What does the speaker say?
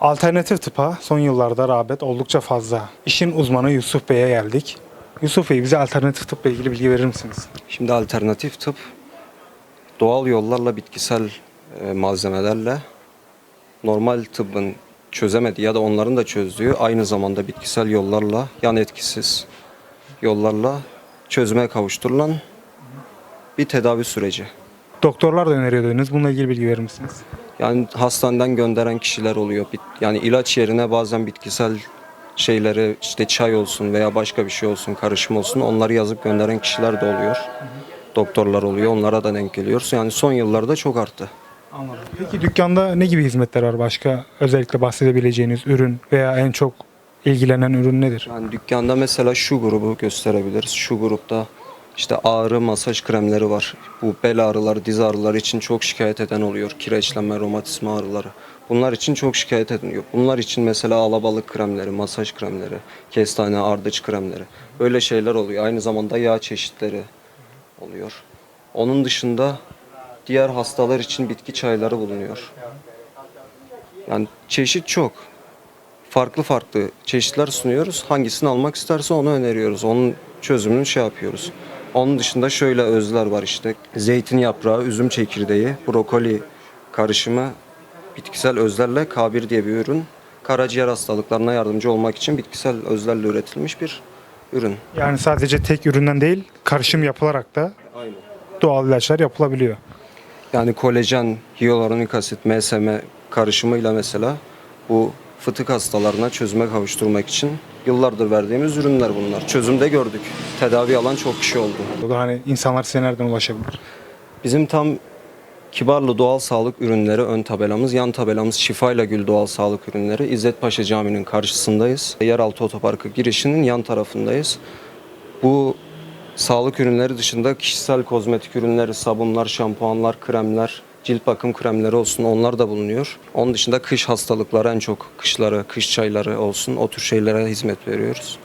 Alternatif tıpa son yıllarda rağbet oldukça fazla. İşin uzmanı Yusuf Bey'e geldik. Yusuf Bey bize alternatif tıpla ilgili bilgi verir misiniz? Şimdi alternatif tıp doğal yollarla bitkisel e, malzemelerle normal tıbbın çözemediği ya da onların da çözdüğü aynı zamanda bitkisel yollarla yan etkisiz yollarla çözüme kavuşturulan bir tedavi süreci. Doktorlar da öneriyor dediniz. Bununla ilgili bilgi verir misiniz? Yani hastaneden gönderen kişiler oluyor. Yani ilaç yerine bazen bitkisel şeyleri işte çay olsun veya başka bir şey olsun, karışım olsun onları yazıp gönderen kişiler de oluyor. Doktorlar oluyor. Onlara da denk geliyoruz. Yani son yıllarda çok arttı. Anladım. Peki dükkanda ne gibi hizmetler var başka? Özellikle bahsedebileceğiniz ürün veya en çok ilgilenen ürün nedir? Yani dükkanda mesela şu grubu gösterebiliriz. Şu grupta işte ağrı masaj kremleri var. Bu bel ağrıları, diz ağrıları için çok şikayet eden oluyor. Kireçlenme, romatizma ağrıları. Bunlar için çok şikayet ediliyor. Bunlar için mesela alabalık kremleri, masaj kremleri, kestane, ardıç kremleri. Böyle şeyler oluyor. Aynı zamanda yağ çeşitleri oluyor. Onun dışında diğer hastalar için bitki çayları bulunuyor. Yani çeşit çok farklı farklı çeşitler sunuyoruz. Hangisini almak isterse onu öneriyoruz. Onun çözümünü şey yapıyoruz. Onun dışında şöyle özler var işte. Zeytin yaprağı, üzüm çekirdeği, brokoli karışımı bitkisel özlerle K1 diye bir ürün. Karaciğer hastalıklarına yardımcı olmak için bitkisel özlerle üretilmiş bir ürün. Yani sadece tek üründen değil, karışım yapılarak da Aynen. doğal ilaçlar yapılabiliyor. Yani kolajen, hyaluronik asit, MSM karışımıyla mesela bu fıtık hastalarına çözüme kavuşturmak için yıllardır verdiğimiz ürünler bunlar. Çözümde gördük. Tedavi alan çok kişi oldu. O da hani insanlar size nereden ulaşabilir? Bizim tam Kibarlı Doğal Sağlık Ürünleri ön tabelamız, yan tabelamız Şifayla Gül Doğal Sağlık Ürünleri. İzzet Paşa Camii'nin karşısındayız. Yeraltı otoparkı girişinin yan tarafındayız. Bu sağlık ürünleri dışında kişisel kozmetik ürünleri, sabunlar, şampuanlar, kremler, cilt bakım kremleri olsun onlar da bulunuyor. Onun dışında kış hastalıkları en çok kışları, kış çayları olsun o tür şeylere hizmet veriyoruz.